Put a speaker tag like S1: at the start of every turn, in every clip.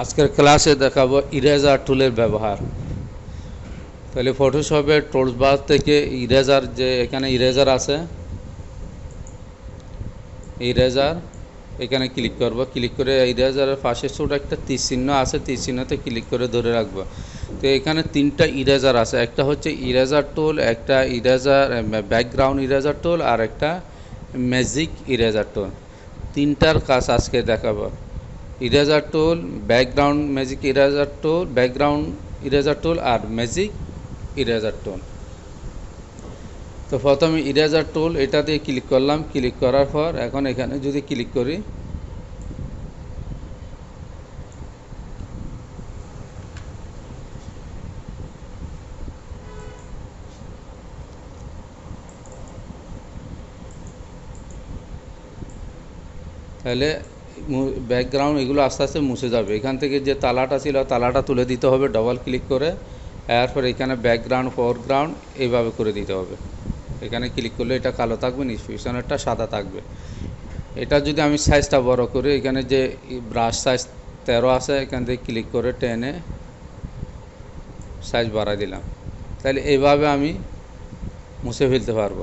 S1: আজকের ক্লাসে দেখাবো ইরেজার টুলের ব্যবহার। তাহলে ফটোশপের টুলস বার থেকে ইরেজার যে এখানে ইরেজার আছে ইরেজার এখানে ক্লিক করব। ক্লিক করে ইরেজারের পাশে ছোট একটা তীর চিহ্ন আছে তীর চিহ্নতে ক্লিক করে ধরে রাখব। তো এখানে তিনটা ইরেজার আছে। একটা হচ্ছে ইরেজার টুল একটা ইরেজার ব্যাকগ্রাউন্ড ইরেজার টুল আর একটা ম্যাজিক ইরেজার টুল তিনটার কাজ আজকে দেখাবো। Eraser tool background magic eraser tool background eraser tool আর ম্যাজিক ইরেজার টুল তো প্রথমে ইরেজার টুল এটা দিয়ে ক্লিক করলাম ক্লিক করার পর এখন এখানে যদি ক্লিক করি, তাহলে ব্যাকগ্রাউন্ড এগুলো আস্তে আস্তে মুছে যাবে। এখান থেকে যে তালাটা ছিল তালাটা তুলে দিতে হবে ডবল ক্লিক করে। এরপর এখানে ব্যাকগ্রাউন্ড ফোরগ্রাউন্ড এইভাবে করে দিতে হবে। এখানে ক্লিক করলে এটা কালো থাকবে নিষ্পিছনেরটা সাদা থাকবে। এটা যদি আমি সাইজটা বড় করি, এখানে যে ব্রাশ সাইজ তেরো আছে, এখান থেকে ক্লিক করে টেনে সাইজ বাড়াই দিলাম। তাহলে এইভাবে আমি মুছে ফেলতে পারব।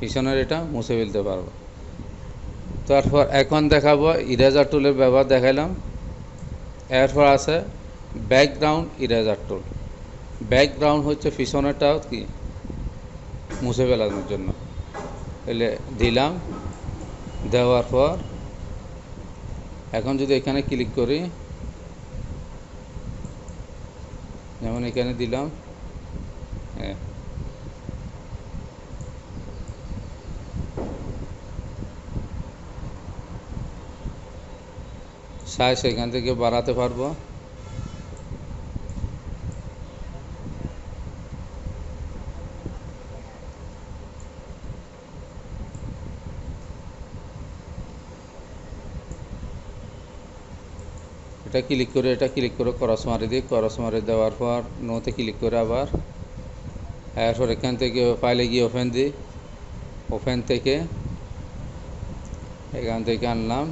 S1: পিছনের এটা মুছে ফেলতে পারব। তারপর এখন দেখাবো ইরেজার টুলের ব্যবহার দেখাইলাম। এরপর আছে ব্যাকগ্রাউন্ড ইরেজার টুল ব্যাকগ্রাউন্ড হচ্ছে পিছনেরটা কি? মুছে ফেলানোর জন্য। তাহলে দিলাম। দেওয়ার পর এখন যদি এখানে ক্লিক করি, যেমন এখানে দিলাম। সাইজ এখান থেকে বাড়াতে পারব। এটা ক্লিক করে, এটা ক্লিক করে করস মারি দিই। করস মারি দেওয়ার পর নোতে ক্লিক করে আবার। এরপর এখান থেকে ফাইলে গিয়ে ওপেন দিই। ওপেন থেকে এখান থেকে আনলাম।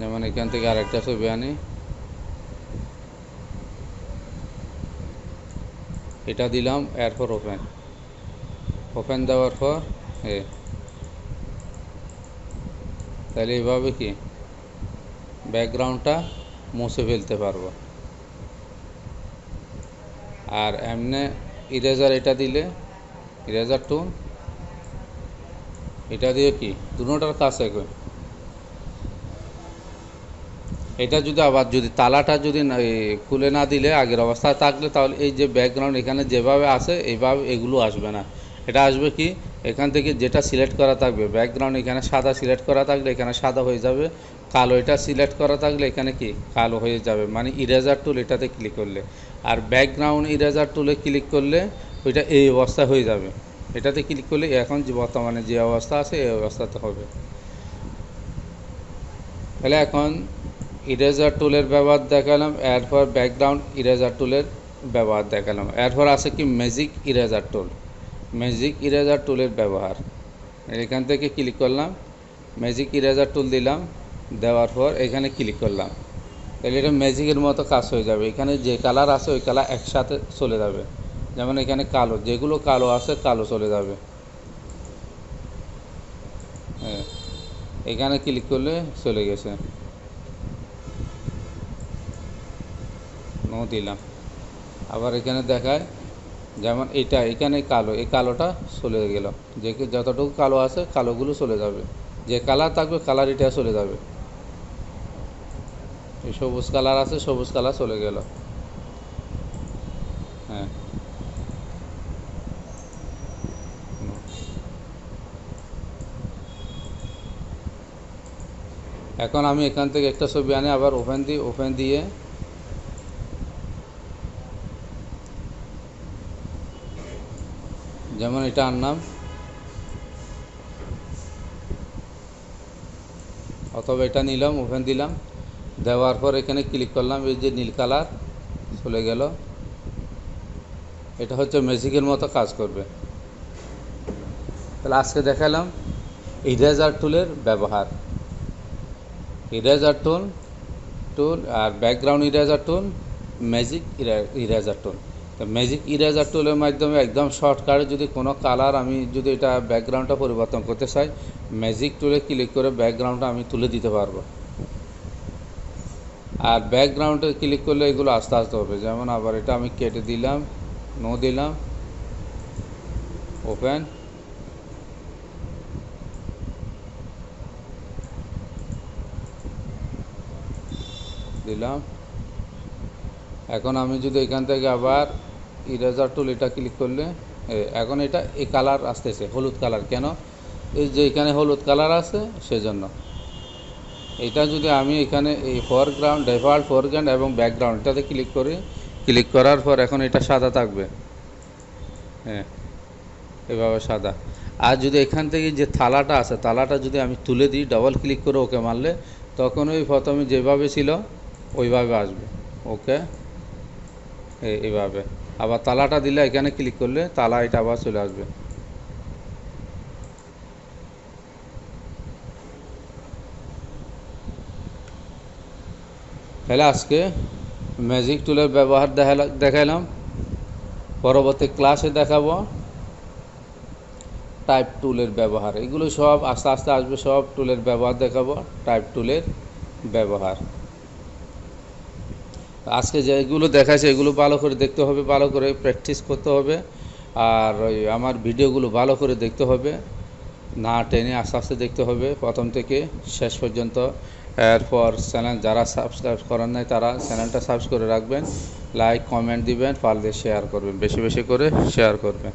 S1: যেমন এখান থেকে আরেকটা ছবি আনি। এটা দিলাম এরপর ওপেন ওপেন দেওয়ার পর, এ। তাহলে এইভাবে কি? ব্যাকগ্রাউন্ডটা মুছে ফেলতে পারব। আর এমনি ইরেজার এটা দিলে ইরেজার টুন এটা দিয়ে কি? দুটার কাজ একই। এটা যদি আবার যদি তালাটা যদি খুলে না দিলে, আগের অবস্থায় থাকলে, তাহলে এই যে ব্যাকগ্রাউন্ড এখানে যেভাবে আসে এইভাবে এগুলো আসবে না। এটা আসবে কি? এখান থেকে যেটা সিলেক্ট করা থাকবে ব্যাকগ্রাউন্ড এখানে সাদা সিলেক্ট করা থাকলে এখানে সাদা হয়ে যাবে। কালো এটা সিলেক্ট করা থাকলে এখানে কি? কালো হয়ে যাবে মানে ইরেজার টুল এটাতে ক্লিক করলে। আর ব্যাকগ্রাউন্ড ইরেজার টুলে ক্লিক করলে, ওইটা এই অবস্থা হয়ে যাবে। এটাতে ক্লিক করলে এখন যে বর্তমানে যে অবস্থা আছে, এই অবস্থাতে হবে। তাহলে এখন ইরেজার টুলের ব্যবহার দেখালাম, এরপর ব্যাকগ্রাউন্ড ইরেজার টুলের ব্যবহার দেখালাম। এরপর আছে কি magic eraser tool magic eraser টুলের ব্যবহার। এখান থেকে ক্লিক করলাম ম্যাজিক ইরেজার টুল দিলাম, দেওয়ার পর এখানে ক্লিক করলাম। তাহলে এটা ম্যাজিকের মতো কাজ হয়ে যাবে। এখানে যে কালার আছে, ওই কালার একসাথে চলে যাবে। যেমন এখানে কালো, যেগুলো কালো আছে, কালো চলে যাবে। হ্যাঁ এখানে ক্লিক করলে চলে গেছে। নো দিলাম আবার এখানে দেখায়, যেমন এটা, এখানে কালো, এই কালোটা চলে গেল। যে যতটুকু কালো আছে, কালোগুলো চলে যাবে। যে কালার থাকবে, কালার এটা চলে যাবে। এই সবুজ কালার আছে, সবুজ কালার চলে গেল। হ্যাঁ। এখন আমি এখান থেকে একটা ছবি আনি, আবার ওপেন দিই ওপেন দিয়ে যেমন এটা আনলাম অথবা এটা নিলাম ওপেন দিলাম, দেওয়ার পর এখানে ক্লিক করলাম, এই যে নীল কালার চলে গেল। এটা হচ্ছে ম্যাজিকের মতো কাজ করবে। তাহলে আজকে দেখালাম ইরেজার টুলের ব্যবহার। ইরেজার টুল টুল আর background eraser tool magic eraser tool তো ম্যাজিক ইরেজার টুলের মাধ্যমে একদম শর্টকাটে যদি কোনো কালার আমি যদি এটা ব্যাকগ্রাউন্ডটা পরিবর্তন করতে চাই ম্যাজিক টুলে ক্লিক করে ব্যাকগ্রাউন্ডটা আমি তুলে দিতে পারব। আর ব্যাকগ্রাউন্ডে ক্লিক করলে এগুলো আস্তে আস্তে হবে। যেমন আবার এটা আমি কেটে দিলাম নো দিলাম ওপেন দিলাম। এখন আমি যদি এখান থেকে আবার ইরেজার টুল এটা ক্লিক করলে এখন এটা এই কালার আসতেছে, হলুদ কালার কেন? এই যে এখানে হলুদ কালার আছে, সেজন্য। এটা যদি আমি এখানে এই ফোরগ্রাউন্ড ডিফল্ট ফোরগ্রাউন্ড এবং ব্যাকগ্রাউন্ড এটাতে ক্লিক করি ক্লিক করার পর এখন এটা সাদা থাকবে। হ্যাঁ এভাবে সাদা। আর যদি এখান থেকে যে থালাটা আছে, থালাটা যদি আমি তুলে দিই ডাবল ক্লিক করে ওকে মারলে, তখন ওই প্রথমে যেভাবে ছিল, ওইভাবে আসবে। ওকে? এইভাবে আবার তালাটা দিলে এখানে ক্লিক করলে তালা এটা আবার চলে আসবে। তাহলে আজকে ম্যাজিক টুলের ব্যবহার দেখালা- দেখাইলাম। পরবর্তী ক্লাসে দেখাবো। টাইপ টুলের ব্যবহার। এগুলো সব আস্তে আস্তে আসবে, সব টুলের ব্যবহার দেখাবো। টাইপ টুলের ব্যবহার। আজকে যেগুলো দেখাচ্ছে এগুলো ভালো করে দেখতে হবে, ভালো করে প্র্যাকটিস করতে হবে। আর আমার ভিডিওগুলো ভালো করে দেখতে হবে। না টেনে আস্তে আস্তে দেখতে হবে প্রথম থেকে শেষ পর্যন্ত। এরপর চ্যানেল যারা সাবস্ক্রাইব করেন নাই, তারা চ্যানেলটা সাবস্ক্রাইব করে রাখবেন। লাইক কমেন্ট দিবেন, পারলে শেয়ার করবেন। বেশি বেশি করে শেয়ার করবেন।